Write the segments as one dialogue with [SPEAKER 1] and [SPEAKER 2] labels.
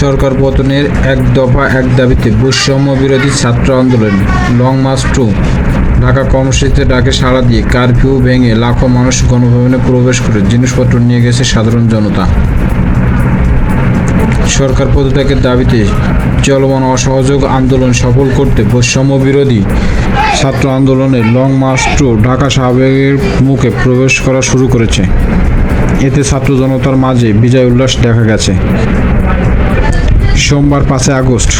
[SPEAKER 1] সরকার পতনের এক দফা এক দাবিতে বৈষম্য বিরোধী ছাত্র আন্দোলন, লং মার্চ টু। ঢাকা কর্মসূচিতে ডাকে সাড়া দিয়ে কারফিউ ভেঙে লাখো মানুষ গণভবনে প্রবেশ করে জিনিসপত্র নিয়ে গেছে সাধারণ জনতা। সরকার পদত্যাগের দাবিতে চলমান অসহযোগ আন্দোলন সফল করতে বৈষম্য বিরোধী ছাত্র আন্দোলনের লং মার্চ টু ঢাকা সাবেকের মুখে প্রবেশ করা শুরু করেছে। এতে ছাত্র জনতার মাঝে বিজয় উল্লাস দেখা গেছে। সোমবার পাঁচই আগস্ট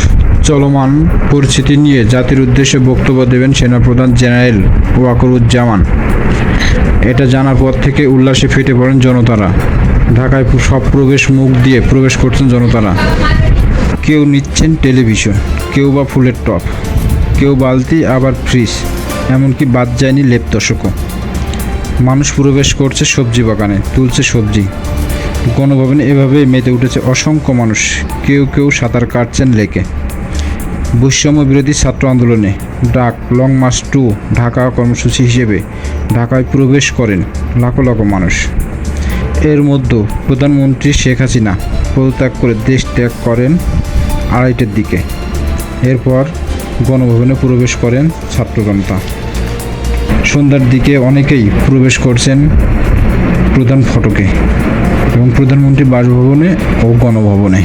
[SPEAKER 1] চলমান পরিস্থিতি নিয়ে জাতির উদ্দেশ্যে বক্তব্য দেবেন সেনাপ্রধান জেনারেল ওয়াকরুজ্জামান। এটা জানার পর থেকে উল্লাসে ফেটে পড়েন জনতারা। ঢাকায় সব প্রবেশ মুখ দিয়ে প্রবেশ করছেন জনতারা। কেউ নিচ্ছেন টেলিভিশন, কেউ বা ফুলের টপ কেউ বালতি, আবার ফ্রিজ, এমনকি বাদ যায়নি লেপ দশকও মানুষ প্রবেশ করছে সবজি বাগানে, তুলছে সবজি। গণভবনে এভাবেই মেতে উঠেছে অসংখ্য মানুষ। কেউ কেউ সাঁতার কাটছেন লেকে। বৈষম্য বিরোধী ছাত্র আন্দোলনে ডাক লং মার্চ টু ঢাকা কর্মসূচি হিসেবে ঢাকায় প্রবেশ করেন লাখো লাখো মানুষ। এর মধ্যে প্রধানমন্ত্রী শেখ হাসিনা পদত্যাগ করে দেশ ত্যাগ করেন আড়াইটের দিকে। এরপর গণভবনে প্রবেশ করেন ছাত্র জনতা। সন্ধ্যার দিকে অনেকেই প্রবেশ করছেন প্রধান ফটকে। এবং প্রধানমন্ত্রী বাসভবনে ও গণভবনে।